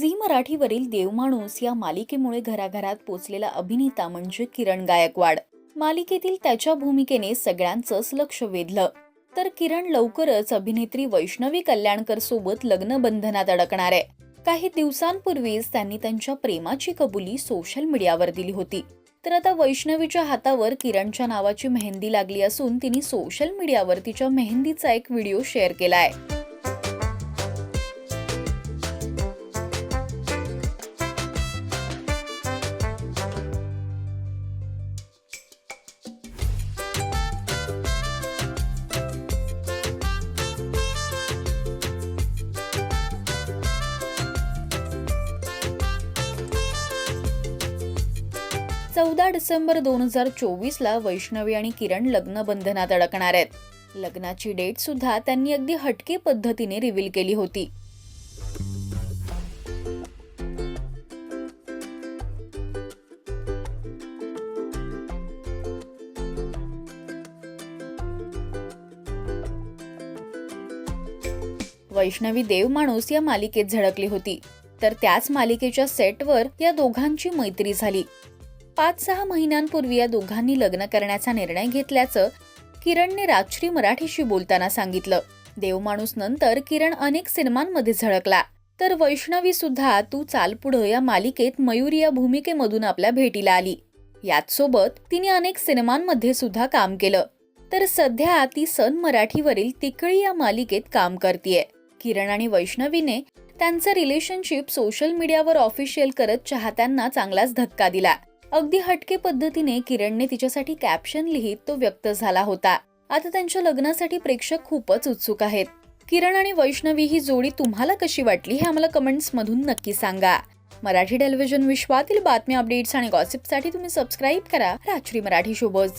Zee मराठीवरील देवमाणूस या मालिकेमुळे घराघरात पोचलेला अभिनेता म्हणजे किरण गायकवाड. मालिकेतील त्याच्या भूमिकेने सगळ्यांचंच लक्ष वेधलं. तर किरण लवकरच अभिनेत्री वैष्णवी कल्याणकर सोबत लग्न बंधनात अडकणार आहे. काही दिवसांपूर्वीच त्यांनी त्यांच्या प्रेमाची कबुली सोशल मीडियावर दिली होती. तर आता वैष्णवीच्या हातावर किरणच्या नावाची मेहंदी लागली असून तिने सोशल मीडियावर तिच्या मेहंदीचा एक व्हिडिओ शेअर केला आहे. चौदा डिसेंबर दोन हजार चोवीसला वैष्णवी आणि किरण लग्न बंधनात अडकणार आहेत. लग्नाची डेट सुद्धा त्यांनी अगदी हटके पद्धतीने रिव्हील केली होती. वैष्णवी देव माणूस या मालिकेत झळकली होती. तर त्याच मालिकेच्या सेटवर या दोघांची मैत्री झाली. पाच सहा महिन्यांपूर्वी या दोघांनी लग्न करण्याचा निर्णय घेतल्याचं किरणने राजश्री मराठीशी बोलताना सांगितलं. देवमाणूस नंतर किरण अनेक सिनेमांमध्ये झळकला. तर वैष्णवी सुद्धा तू चाल पुढं या मालिकेत मयूर या भूमिकेमधून आपल्या भेटीला आली. याचसोबत तिने अनेक सिनेमांमध्ये सुद्धा काम केलं. तर सध्या ती सन मराठीवरील तिकळी या मालिकेत काम करतीये. किरण आणि वैष्णवीने त्यांचं रिलेशनशिप सोशल मीडियावर ऑफिशियल करत चाहत्यांना चांगलाच धक्का दिला. अगदी हटके पद्धतीने किरणने तिच्यासाठी कॅप्शन लिहित तो व्यक्त झाला होता. आता त्यांच्या लग्नासाठी प्रेक्षक खूपच उत्सुक आहेत. किरण आणि वैष्णवी ही जोडी तुम्हाला कशी वाटली हे आम्हाला कमेंट्स मधून नक्की सांगा. मराठी टेलिव्हिजन विश्वातील बातम्या अपडेट्स आणि गॉसिपसाठी तुम्ही सबस्क्राईब करा. रात्री मराठी शोबज